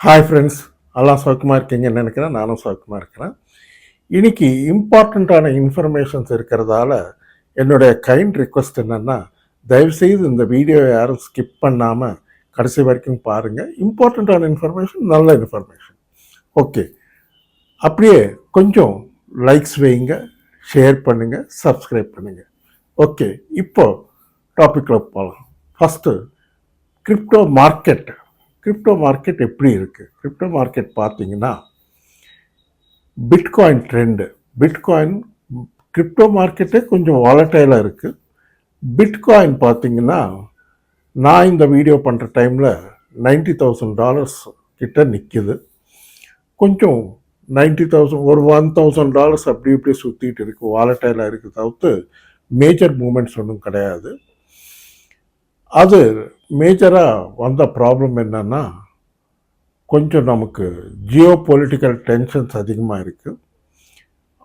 Hi friends எல்லாம் சௌக்கியமாக இருக்கீங்கன்னு நினைக்கிறேன். நானும் சௌக்கியமாக இருக்கிறேன். இன்றைக்கி இம்பார்ட்டண்ட்டான இன்ஃபர்மேஷன்ஸ் இருக்கிறதால என்னுடைய கைண்ட் ரிக்வெஸ்ட் என்னென்னா தயவுசெய்து இந்த வீடியோ யாரும் ஸ்கிப் பண்ணாமல் கடைசி வரைக்கும் பாருங்கள் இம்பார்ட்டண்ட்டான இன்ஃபர்மேஷன் நல்ல இன்ஃபர்மேஷன் ஓகே அப்படியே கொஞ்சம் லைக்ஸ் வைங்க ஷேர் பண்ணுங்கள் சப்ஸ்கிரைப் பண்ணுங்கள் ஓகே இப்போது டாப்பிக்கில் போகலாம் first crypto market crypto market எப்படி இருக்குது கிரிப்டோ மார்க்கெட் பார்த்தீங்கன்னா பிட்காயின் ட்ரெண்டு பிட்காயின் கிரிப்டோ மார்க்கெட்டே கொஞ்சம் வாலட்டைலாக இருக்குது பிட்காயின் பார்த்தீங்கன்னா நான் இந்த வீடியோ பண்ணுற டைமில் நைன்டி தௌசண்ட் டாலர்ஸ் கிட்ட நிற்கிது கொஞ்சம் நைன்டி தௌசண்ட் ஒரு ஒன் தௌசண்ட் டாலர்ஸ் அப்படி இப்படி சுற்றிட்டு இருக்குது வாலட்டைலாக இருக்குது தவிர்த்து மேஜர் மூமெண்ட்ஸ் ஒன்றும் கிடையாது. அது மேஜராக வந்த ப்ராப்ளம் என்னன்னா கொஞ்சம் நமக்கு ஜியோ பொலிட்டிக்கல் டென்ஷன்ஸ் அதிகமாக இருக்குது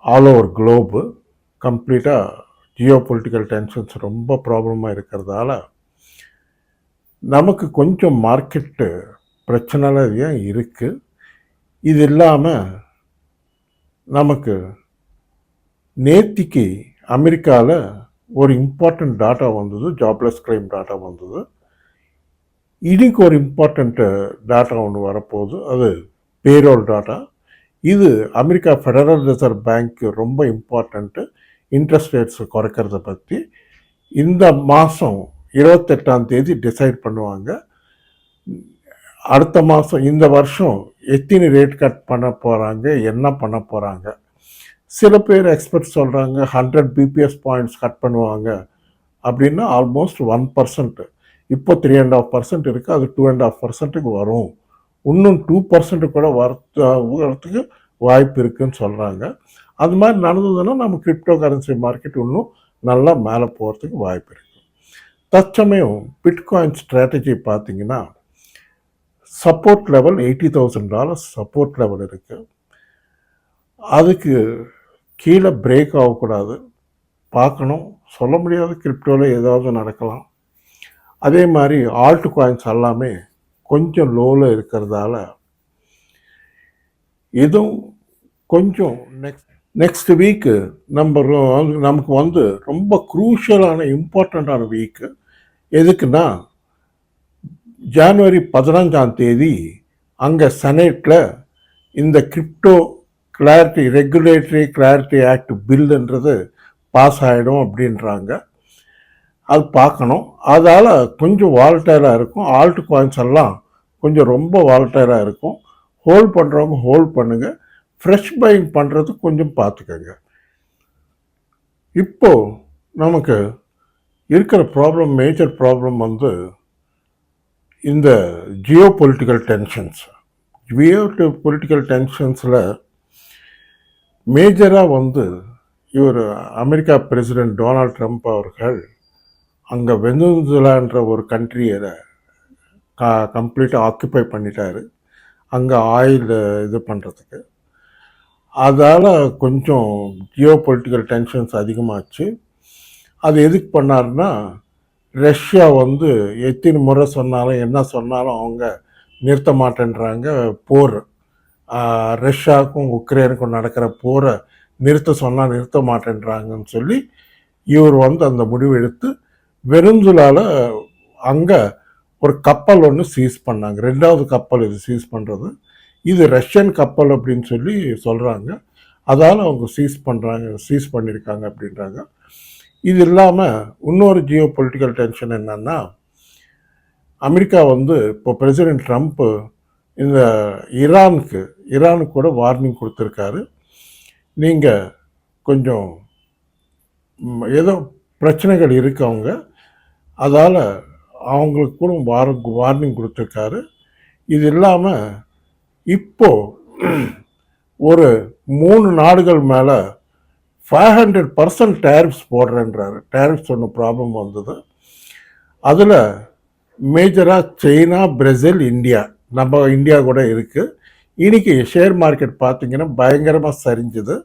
ஆல் ஓவர் குளோபு கம்ப்ளீட்டாக ஜியோ பொலிட்டிக்கல் டென்ஷன்ஸ் ரொம்ப ப்ராப்ளமாக இருக்கிறதால நமக்கு கொஞ்சம் மார்க்கெட்டு பிரச்சனைலாம் இருக்குது இது இல்லாமல் நமக்கு நேத்திக்கு அமெரிக்காவில் ஒரு இம்பார்ட்டண்ட் டாட்டா வந்தது ஜாப்லெஸ் கிளைம் டாட்டா வந்தது. இன்னைக்கு ஒரு இம்பார்ட்டண்ட்டு டாட்டா ஒன்று வரப்போகுது. அது பேரோல் டாட்டா இது அமெரிக்கா ஃபெடரல் ரிசர்வ் பேங்க்கு ரொம்ப இம்பார்ட்டண்ட்டு இன்ட்ரெஸ்ட் ரேட்ஸ் குறைக்கிறத பற்றி இந்த மாதம் இருபத்தெட்டாம் தேதி டிசைட் பண்ணுவாங்க. அடுத்த மாதம் இந்த வருஷம் எத்தனை ரேட் கட் பண்ண போகிறாங்க என்ன பண்ண போகிறாங்க சில பேர் எக்ஸ்பர்ட் சொல்கிறாங்க ஹண்ட்ரட் பிபிஎஸ் பாயிண்ட்ஸ் கட் பண்ணுவாங்க அப்படின்னா ஆல்மோஸ்ட் ஒன் பர்சன்ட் இப்போ த்ரீ அண்ட் ஆஃப் பர்சன்ட் இருக்குது அது டூ அண்ட் ஆஃப் பர்சன்ட்டுக்கு வரும். இன்னும் டூ பர்சன்ட் கூட வரத்து வரத்துக்கு வாய்ப்பு இருக்குன்னு சொல்கிறாங்க அது மாதிரி நடந்ததுன்னா நம்ம கிரிப்டோ கரன்சி மார்க்கெட் இன்னும் நல்லா மேலே போகிறதுக்கு வாய்ப்பு இருக்குது தற்சமயம் பிட்காயின் ஸ்ட்ராட்டஜி பார்த்தீங்கன்னா support level eighty thousand dollars support level இருக்குது அதுக்கு கீழே பிரேக் ஆகக்கூடாது. பார்க்கணும். சொல்ல முடியாத கிரிப்டோவில் ஏதாவது நடக்கலாம். அதே மாதிரி ஆல்ட் காயின்ஸ் எல்லாமே கொஞ்சம் லோவில் இருக்கிறதால இதுவும் கொஞ்சம் நெக்ஸ்ட் நெக்ஸ்ட் வீக்கு நம்ம நமக்கு வந்து ரொம்ப குரூஷியலான இம்பார்ட்டண்ட்டான வீக்கு எதுக்குன்னா ஜனவரி பதினஞ்சாம் தேதி அங்கே செனேட்டில் இந்த crypto clarity regulatory clarity act பில்லுன்றது pass ஆகிடும் அப்படின்றாங்க. அது பார்க்கணும். அதால் கொஞ்சம் வால்டைலாக இருக்கும். ஆல்ட் காயின்ஸ் எல்லாம் கொஞ்சம் ரொம்ப வால்டைலாக இருக்கும். ஹோல்ட் பண்ணுறவங்க ஹோல்ட் பண்ணுங்கள் ஃப்ரெஷ் பையிங் பண்ணுறது கொஞ்சம் பார்த்துக்கங்க. இப்போது நமக்கு இருக்கிற ப்ராப்ளம் மேஜர் ப்ராப்ளம் வந்து இந்த geopolitical tensions geopolitical டென்ஷன்ஸில் மேஜராக வந்து இவர் அமெரிக்கா பிரசிடென்ட் டொனால்ட் ட்ரம்ப் அவர்கள் அங்கே வெனிசுலான்ற ஒரு கண்ட்ரியை க கம்ப்ளீட்டாக ஆக்குப்பை பண்ணிட்டாரு. அங்கே ஆயில் இது பண்ணுறதுக்கு அதால் கொஞ்சம் ஜியோ பொலிட்டிக்கல் டென்ஷன்ஸ் அதிகமாச்சு. அது எதுக்கு பண்ணார்னா ரஷ்யா வந்து எத்தனை முறை சொன்னாலும் என்ன சொன்னாலும் அவங்க நிறுத்த மாட்டேன்றாங்க போர். ரஷ்யாவுக்கும் உக்ரைனுக்கும் நடக்கிற போரை நிறுத்த சொன்னால் நிறுத்த மாட்டேன்றாங்கன்னு சொல்லி இவர் வந்து அந்த முடிவு எடுத்து வெறுந்துலால அங்கே ஒரு கப்பல் ஒன்று சீஸ் பண்ணாங்க. ரெண்டாவது கப்பல் இது சீஸ் பண்ணுறது இது ரஷ்யன் கப்பல் அப்படின்னு சொல்லி சொல்கிறாங்க அதால் அவங்க சீஸ் பண்ணுறாங்க சீஸ் பண்ணியிருக்காங்க அப்படின்றாங்க. இது இல்லாமல் இன்னொரு ஜியோ பொலிட்டிக்கல் டென்ஷன் என்னன்னா அமெரிக்கா வந்து இப்போ பிரசிடென்ட் ட்ரம்ப்பு இந்த ஈரானுக்கு ஈரானுக்கு கூட வார்னிங் கொடுத்துருக்காரு. நீங்கள் கொஞ்சம் ஏதோ பிரச்சனைகள் இருக்கு அவங்க. அதால் அவங்களுக்கு கூட வார வார்னிங் கொடுத்துருக்காரு. இது இல்லாமல் இப்போது ஒரு மூணு நாடுகள் மேலே ஃபைவ் ஹண்ட்ரட் பர்சன்ட் டேரிஃப்ஸ் போடுறேன்றாரு. டேரிஃப்ஸ் ஒன்று ப்ராப்ளம் வந்தது. அதில் மேஜராக சைனா பிரேசில் இந்தியா. நம்ம இந்தியா கூட இருக்குது இன்றைக்கி ஷேர் மார்க்கெட் பார்த்திங்கன்னா பயங்கரமாக சரிஞ்சுது.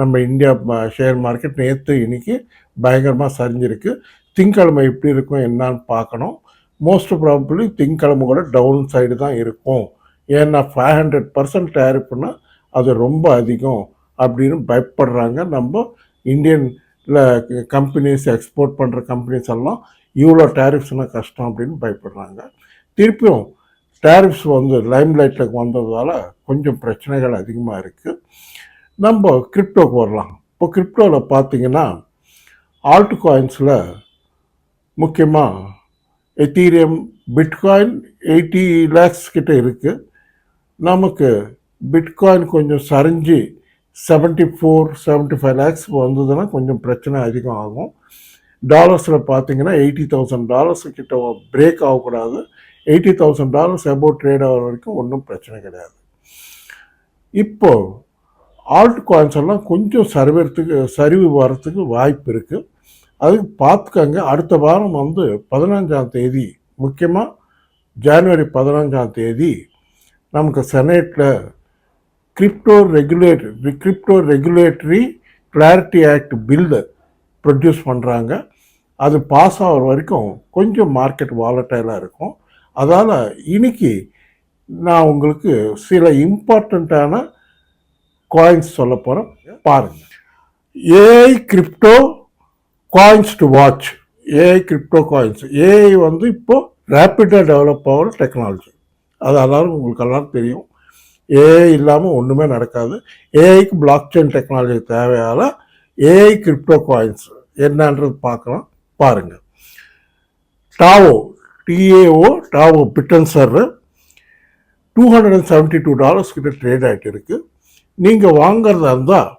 நம்ம இந்தியா ஷேர் மார்க்கெட் நேற்று இன்னைக்கு பயங்கரமாக சரிஞ்சிருக்கு. திங்கக்கிழமை எப்படி இருக்கும் என்னான்னு பார்க்கணும். மோஸ்ட் ப்ராபப்ளி திங்கக்கிழமை கூட டவுன் சைடு தான் இருக்கும். ஏன்னா ஃபைவ் ஹண்ட்ரட் பர்சன்ட் டேரிஃப்னா அது ரொம்ப அதிகம் அப்படின்னு பயப்படுறாங்க. நம்ம இந்தியனில் கம்பெனிஸ் எக்ஸ்போர்ட் பண்ணுற கம்பெனிஸ் எல்லாம் இவ்வளோ டேரிஃப்ஸ்னால் கஷ்டம் அப்படின்னு பயப்படுறாங்க. திருப்பியும் டேரிஃப்ஸ் வந்து லைம் லைட்டில் வந்ததால் கொஞ்சம் பிரச்சனைகள் அதிகமாக இருக்குது நம்ம கிரிப்டோக்கு வரலாம். இப்போ கிரிப்டோவில் பார்த்தீங்கன்னா ஆல்ட் காயின்ஸில் முக்கியமாக எத்தீரியம் பிட்காயின் எயிட்டி லேக்ஸ் கிட்டே இருக்குது நமக்கு பிட்காயின் கொஞ்சம் சரிஞ்சு seventy four seventy five lakhs வந்ததுன்னா கொஞ்சம் பிரச்சனை அதிகம் ஆகும். டாலர்ஸில் பார்த்தீங்கன்னா எயிட்டி தௌசண்ட் டாலர்ஸ் கிட்ட பிரேக் ஆகக்கூடாது. Eighty thousand dollars about trade ஆகிற வரைக்கும் ஒன்றும் பிரச்சனை கிடையாது. இப்போ ஆல்ட் காயின்ஸ் எல்லாம் கொஞ்சம் சரிவறதுக்கு சரிவு வரத்துக்கு வாய்ப்பு இருக்குது அதுக்கு பார்த்துக்கங்க அடுத்த வாரம் வந்து பதினஞ்சாம் தேதி முக்கியமாக ஜனவரி பதினஞ்சாம் தேதி நமக்கு செனேட்டில் crypto regulatory crypto regulatory clarity act bill produce பண்ணுறாங்க அது பாஸ் ஆகிற வரைக்கும் கொஞ்சம் மார்க்கெட் வாலட்டைலாக இருக்கும். அதால் இன்னைக்கு நான் உங்களுக்கு சில இம்பார்ட்டண்ட்டான காயின்ஸ் சொல்ல போகிறேன் பாருங்கள் AI crypto coins to watch AI crypto coins AI வந்து இப்போது ரேப்பிடாக டெவலப் ஆகிற டெக்னாலஜி அது எல்லாரும் உங்களுக்கு எல்லாரும் தெரியும் ஏஐ இல்லாமல் ஒன்றுமே நடக்காது. ஏஐக்கு பிளாக் செயின் டெக்னாலஜி தேவையால் ஏஐ கிரிப்டோ காயின்ஸ் என்னன்றது பார்க்கலாம். பாருங்கள் TAO TAO TAO Bittensor two hundred and seventy two dollars கிட்ட ட்ரேட் ஆகிட்டு இருக்குது நீங்கள் வாங்குறதா இருந்தால்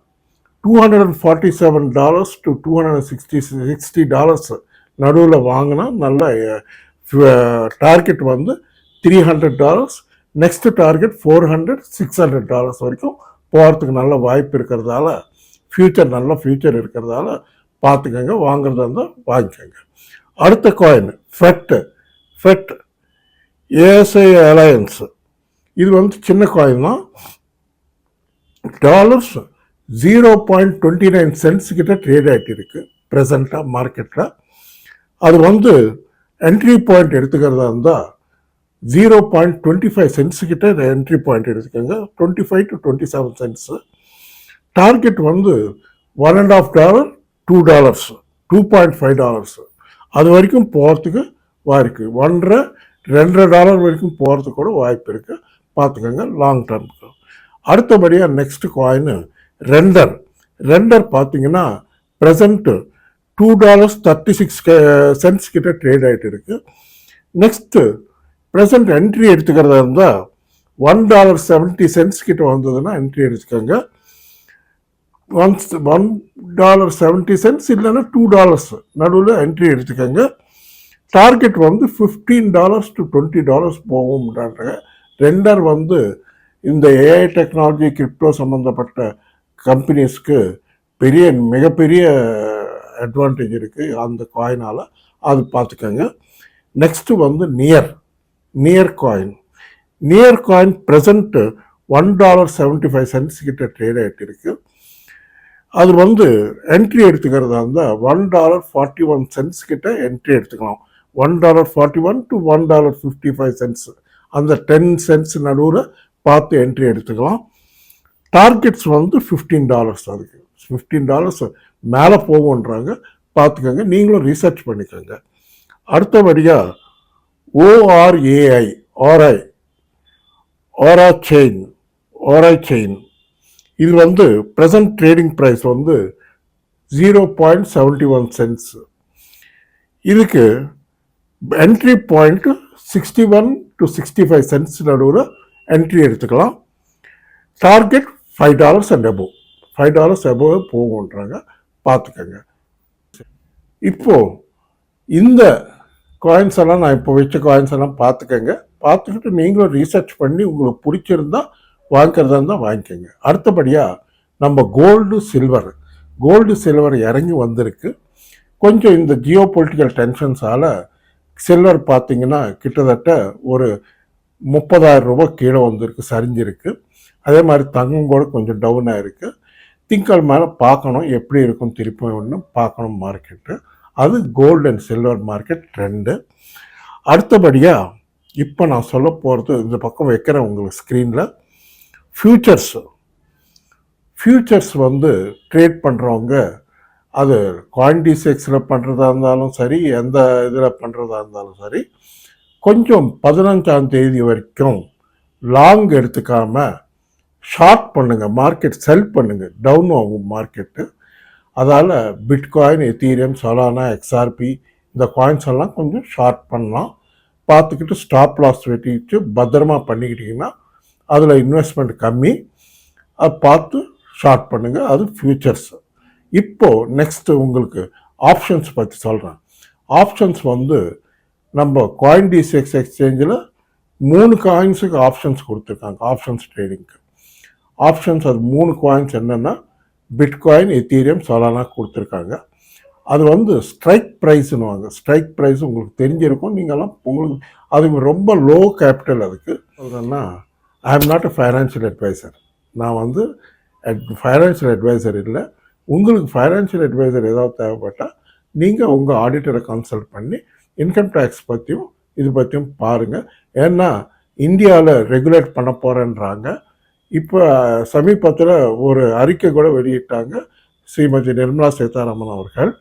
two hundred and forty seven dollars to two hundred and sixty sixty dollars நடுவில் வாங்கினா நல்ல டார்கெட் வந்து three hundred dollars next target four hundred six hundred dollars வரைக்கும் போகிறதுக்கு நல்ல வாய்ப்பு இருக்கிறதால ஃப்யூச்சர் நல்ல ஃப்யூச்சர் இருக்கிறதால பார்த்துக்கோங்க வாங்குறதா இருந்தால் வாங்கிக்கோங்க. அடுத்த coin FET FET ASI alliance இது வந்து சின்ன காயின் தான். Dollars zero point twenty nine cents கிட்ட ட்ரேட் ஆகிட்டு இருக்கு. ப்ரெசண்ட்டாக மார்க்கெட்டில் அது வந்து என்ட்ரி பாயிண்ட் எடுத்துக்கிறதா இருந்தால் zero point twenty five cents கிட்ட என்ட்ரி பாயிண்ட் எடுத்துக்கோங்க. Twenty five to twenty seven cents target வந்து one and half dollar two dollars two point five dollars அது வரைக்கும் போகிறதுக்கு வாய்ப்பு ஒன்றரை ரெண்டரை டாலர் வரைக்கும் போகிறதுக்கு கூட வாய்ப்பு இருக்குது பார்த்துக்கோங்க லாங் டேர்முக்கு அடுத்தபடியாக நெக்ஸ்ட் காயின் ரெண்டர் ரெண்டர் பார்த்தீங்கன்னா present two dollars thirty six cents கிட்ட ட்ரேட் ஆகிட்டு இருக்குது நெக்ஸ்ட்டு ப்ரெசண்ட் என்ட்ரி எடுத்துக்கிறதா இருந்தால் ஒன் டாலர் செவன்ட்டி சென்ட்ஸ் கிட்ட வந்ததுன்னா என்ட்ரி எடுத்துக்கோங்க. One one dollar seventy cents இல்லைன்னா டூ டாலர்ஸ் நடுவில் என்ட்ரி எடுத்துக்கோங்க. டார்கெட் வந்து fifteen dollars to twenty dollars போகும்ன்றாங்க. Render வந்து இந்த ஏஐ டெக்னாலஜி கிரிப்டோ சம்மந்தப்பட்ட கம்பெனிஸ்க்கு பெரிய மிகப்பெரிய அட்வான்டேஜ் இருக்குது அந்த காயினால் அது பார்த்துக்கோங்க. நெக்ஸ்ட்டு வந்து Near Near coin Near coin present one dollar seventy five cents கிட்ட ட்ரேட் ஆகிட்டு இருக்கு. அது வந்து என்ட்ரி எடுத்துக்கிறதா இருந்தால் one dollar forty one cents கிட்ட என்ட்ரி எடுத்துக்கலாம். One dollar forty one to one dollar fifty five cents அந்த டென் சென்ட்ஸ் நடுவில் பார்த்து என்ட்ரி எடுத்துக்கலாம். டார்கெட்ஸ் வந்து ஃபிஃப்டீன் டாலர்ஸ் அதுக்கு ஃபிஃப்டீன் டாலர்ஸ் மேலே போகுன்றாங்க பார்த்துக்கோங்க. நீங்களும் ரிசர்ச் பண்ணிக்கோங்க. அடுத்தபடியாக ORAI RI Ora chain Ora chain இது வந்து ப்ரெசன்ட் ட்ரேடிங் ப்ரைஸ் வந்து zero point seventy one cents இதுக்கு entry point sixty one to sixty five cents நடுவில் என்ட்ரி எடுத்துக்கலாம். Target five dollars and above five dollars above போகுன்றாங்க பார்த்துக்கோங்க. இப்போது இந்த coins எல்லாம் நான் இப்போ வச்ச காயின்ஸ் எல்லாம் பார்த்துக்கோங்க. பார்த்துக்கிட்டு நீங்களும் ரீசர்ச் பண்ணி உங்களுக்கு பிடிச்சிருந்தா வாங்கிக்கிறதா இருந்தால் வாங்கிக்கோங்க. அடுத்தபடியாக நம்ம கோல்டு சில்வர் கோல்டு சில்வர் இறங்கி வந்திருக்கு. கொஞ்சம் இந்த ஜியோ பொலிட்டிக்கல் டென்ஷன்ஸால் சில்வர் பார்த்தீங்கன்னா கிட்டத்தட்ட ஒரு முப்பதாயிரம் ரூபாய் கீழே வந்திருக்கு சரிஞ்சிருக்கு. அதே மாதிரி தங்கம் கூட கொஞ்சம் டவுன் ஆகிருக்கு திங்கள் மேலே பார்க்கணும் எப்படி இருக்கும் திருப்பி ஒன்று பார்க்கணும் மார்க்கெட்டு அது gold and silver market trend அடுத்தபடியாக இப்போ நான் சொல்ல போகிறது இந்த பக்கம் வைக்கிறேன் உங்களுக்கு ஸ்க்ரீனில் ஃப்யூச்சர்ஸ் ஃப்யூச்சர்ஸ் வந்து ட்ரேட் பண்ணுறவங்க அது குவான்டி செக்ஸில் பண்ணுறதா இருந்தாலும் சரி எந்த இதில் பண்ணுறதா இருந்தாலும் சரி கொஞ்சம் பதினஞ்சாம் தேதி வரைக்கும் லாங் எடுத்துக்காமல் ஷார்ட் பண்ணுங்கள் மார்க்கெட் செல் பண்ணுங்கள் டவுன் ஆகும் மார்க்கெட்டு அதால் பிட்காயின் எத்தீரியம் சொலானா எக்ஸ்ஆர்பி இந்த காயின்ஸ் எல்லாம் கொஞ்சம் ஷார்ட் பண்ணலாம். பார்த்துக்கிட்டு ஸ்டாப் லாஸ் வெட்டிட்டு பத்திரமா பண்ணிக்கிட்டிங்கன்னா அதில் இன்வெஸ்ட்மெண்ட் கம்மி. அதை பார்த்து ஷார்ட் பண்ணுங்கள் அது ஃப்யூச்சர்ஸ் இப்போ நெக்ஸ்ட் உங்களுக்கு ஆப்ஷன்ஸ் பற்றி சொல்கிறேன் ஆப்ஷன்ஸ் வந்து நம்ம காயின் டிசிஎக்ஸ் எக்ஸ்சேஞ்சில் மூணு காயின்ஸுக்கு ஆப்ஷன்ஸ் கொடுத்துருக்காங்க ஆப்ஷன்ஸ் ட்ரேடிங்க்கு ஆப்ஷன்ஸ் அது மூணு காயின்ஸ் என்னென்னா பிட்காயின் எத்தீரியம் சொலானா கொடுத்துருக்காங்க. அது வந்து ஸ்ட்ரைக் ப்ரைஸ்னுவாங்க ஸ்ட்ரைக் ப்ரைஸ் உங்களுக்கு தெரிஞ்சிருக்கும். நீங்கள்லாம் உங்களுக்கு அது ரொம்ப லோ கேபிட்டல் அதுக்கு. சொல்கிறேன்னா I am not a financial advisor நான் வந்து ஃபைனான்ஷியல் அட்வைசர் இல்லை. உங்களுக்கு ஃபைனான்ஷியல் அட்வைசர் ஏதாவது தேவைப்பட்டால் நீங்கள் உங்கள் ஆடிட்டரை கன்சல்ட் பண்ணி இன்கம் டேக்ஸ் பற்றியும் இது பற்றியும் பாருங்கள் ஏன்னா இந்தியாவில் ரெகுலேட் பண்ண போகிறேன்றாங்க இப்போ சமீபத்தில் ஒரு அறிக்கை கூட வெளியிட்டாங்க ஸ்ரீமதி நிர்மலா சீதாராமன் அவர்கள்.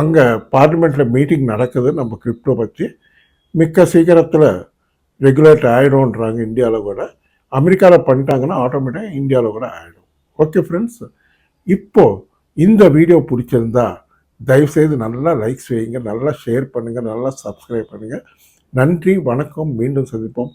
அங்கே பார்லிமெண்ட்டில் மீட்டிங் நடக்குது நம்ம கிரிப்டோ பற்றி மிக்க சீக்கிரத்தில் ரெகுலேட் ஆகிடும்ன்றாங்க இந்தியாவில் கூட. அமெரிக்காவில் பண்ணிட்டாங்கன்னா ஆட்டோமேட்டிக்காக இந்தியாவில் கூட ஆகிடும் ஓகே ஃப்ரெண்ட்ஸ் இப்போது இந்த வீடியோ பிடிச்சிருந்தா தயவுசெய்து நல்லா லைக்ஸ் வைங்க நல்லா ஷேர் பண்ணுங்கள் நல்லா சப்ஸ்கிரைப் பண்ணுங்கள் நன்றி வணக்கம். மீண்டும் சந்திப்போம்.